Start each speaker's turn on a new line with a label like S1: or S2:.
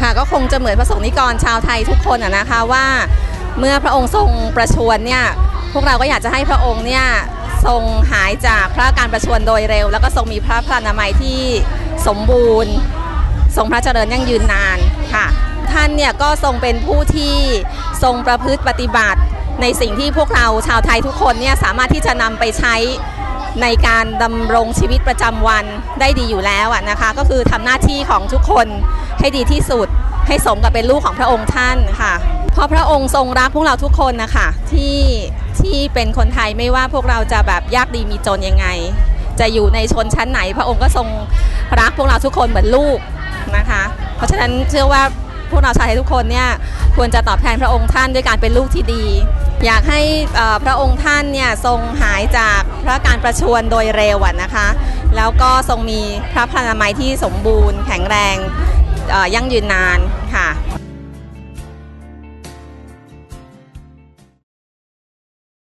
S1: ค่ะก็คงจะเหมือนพระสงฆ์นิกรชาวไทยทุกคนนะคะว่าเมื่อพระองค์ทรงประชวรเนี่ยพวกเราก็อยากจะให้พระองค์เนี่ยทรงหายจากพระการประชวรโดยเร็ว แล้วก็ทรงมีพระพลานามัยที่สมบูรณ์ ทรงพระเจริญยั่งยืนนานค่ะ ท่านเนี่ยก็ทรงเป็นผู้ที่ทรงประพฤติปฏิบัติ ในสิ่งที่พวกเราชาวไทยทุกคนเนี่ยสามารถที่จะนำไปใช้ในการดำรงชีวิตประจำวันได้ดีอยู่แล้วนะคะ ก็คือทำหน้าที่ของทุกคน ให้ดีที่สุด ให้สมกับเป็นลูกของพระองค์ท่านค่ะ เพราะพระองค์ทรงรักพวกเราทุกคนนะคะที่ที่เป็นคนไทยไม่ว่าพวกเราจะแบบยากดีมีจนยังไง จะอยู่ในชนชั้นไหน พระองค์ก็ทรงรักพวกเราทุกคนเหมือนลูกนะคะ เพราะฉะนั้นเชื่อว่าพวกเราชาวไทยทุกคนเนี่ยควรจะตอบแทนพระองค์ท่านด้วยการเป็นลูกที่ดี อยากให้พระองค์ท่านเนี่ยทรงหายจากพระการประชวรโดยเร็วนะคะ แล้วก็ทรงมีพระพลานามัยที่สมบูรณ์แข็งแรง ยั่งยืนนานค่ะ